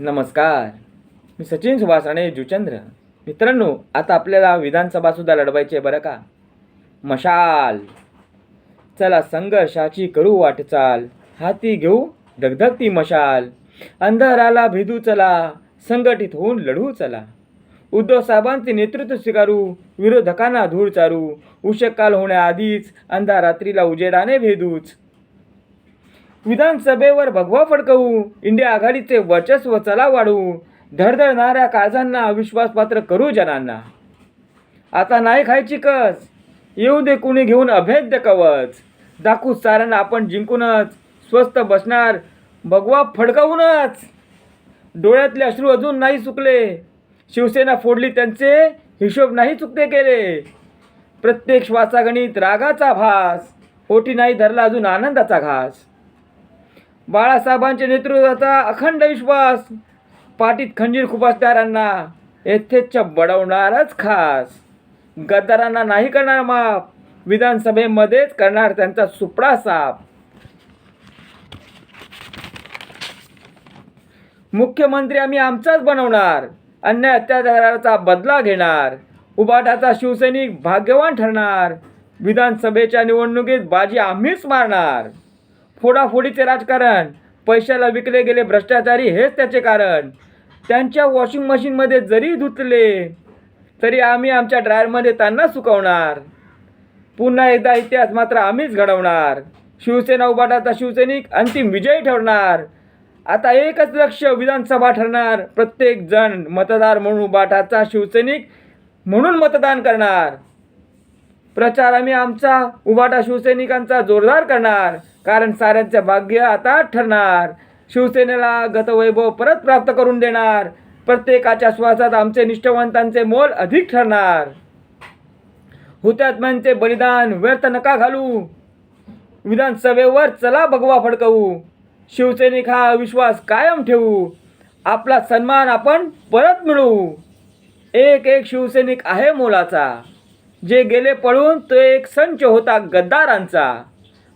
नमस्कार. मी सचिन सुभाष राणे जुचंद्र. मित्रांनो आता आपल्याला विधानसभासुद्धा लढवायची आहे बरं का? मशाल. चला संघर्षाची करू वाटचाल. हाती घेऊ धगधगती मशाल. अंधाराला भेदू चला. संघटित होऊन लढू चला. उद्धव साहेबांचे नेतृत्व स्वीकारू. विरोधकांना धूळ चारू. उशकाल होण्याआधीच अंधारात्रीला उजेडाने भेदूच. विधानसभेवर भगवा फडकवू इंडिया आघाडीचे वर्चस्व चला वाढवू धडधडणाऱ्या काळजांना विश्वासपात्र करू जनांना. आता नाही खायची कस? येऊ दे कुणी घेऊन अभेद्य कवच. दाखवू साऱ्यांना आपण जिंकूनच स्वस्त बसणार भगवा फडकवूनच. डोळ्यातले अश्रू अजून नाही चुकले शिवसेना फोडली त्यांचे हिशोब नाही चुकते केले. प्रत्येक श्वासागणित रागाचा भास. ओटी नाही धरला अजून आनंदाचा घास. बाळासाहेबांच्या नेतृत्वाचा अखंड विश्वास. पाठीत खंजीर खुपासदारांना यथेच्छ बडवणारच खास. गद्दारांना नाही करणार माफ विधानसभेमध्येच करणार त्यांचा सुपडा साफ मुख्यमंत्री आम्ही आमचाच बनवणार. अन्याय अत्याचाराचा बदला घेणार. उबाटाचा शिवसैनिक भाग्यवान ठरणार. विधानसभेच्या निवडणुकीत बाजी आम्हीच मारणार. फोडाफोडीचे राजकारण पैशाला विकले गेले भ्रष्टाचारी हेच त्याचे कारण. त्यांच्या वॉशिंग मशीनमध्ये जरी धुतले तरी आम्ही आमच्या ड्रायरमध्ये त्यांना सुकवणार. पुन्हा एकदा इतिहास मात्र आम्हीच घडवणार. शिवसेना उभाटाचा शिवसैनिक अंतिम विजयी ठरणार. आता एकच लक्ष विधानसभा ठरणार. प्रत्येक जण मतदार म्हणून उबाटाचा शिवसैनिक म्हणून मतदान करणार. प्रचार आम्ही आमचा उभाटा शिवसैनिकांचा जोरदार करणार. कारण साऱ्यांचे भाग्य आता ठरणार. शिवसेनेला गतवैभव परत प्राप्त करून देणार. प्रत्येकाच्या श्वासात आमचे निष्ठावंतांचे मोल अधिक ठरणार. हुतात्म्यांचे बलिदान व्यर्थ नका घालू. विधानसभेवर चला भगवा फडकवू. शिवसैनिक हा विश्वास कायम ठेवू. आपला सन्मान आपण परत मिळवू. एक एक शिवसैनिक आहे मोलाचा. जे गेले पळून तो एक संच होता गद्दारांचा.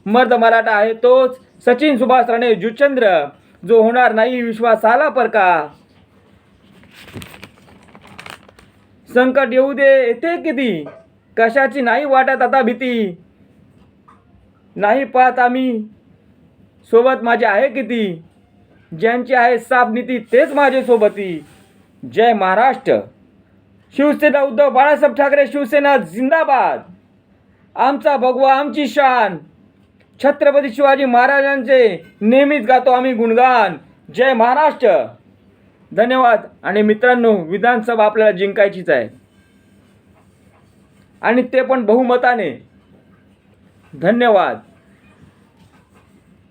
मर्द मराठा आहे तोच सचिन सुभाष राणे जुचंद्र. जो होणार नाही विश्वासाला परका. संकट येऊ दे येते किती? कशाची नाही वाटत आता भीती? नाही पाहत आम्ही. सोबत माझे आहे किती? ज्यांची आहे साफ नीती तेच माझे सोबती. जय महाराष्ट्र. शिवसेना उद्धव बाळासाहेब ठाकरे शिवसेना जिंदाबाद. आमचा भगवा आमची शान. छत्रपती शिवाजी महाराजांचे नेहमीच गातो आम्ही गुणगान. जय महाराष्ट्र. धन्यवाद. आणि मित्रांनो विधानसभा आपल्याला जिंकायचीच आहे. आणि ते पण बहुमताने. धन्यवाद.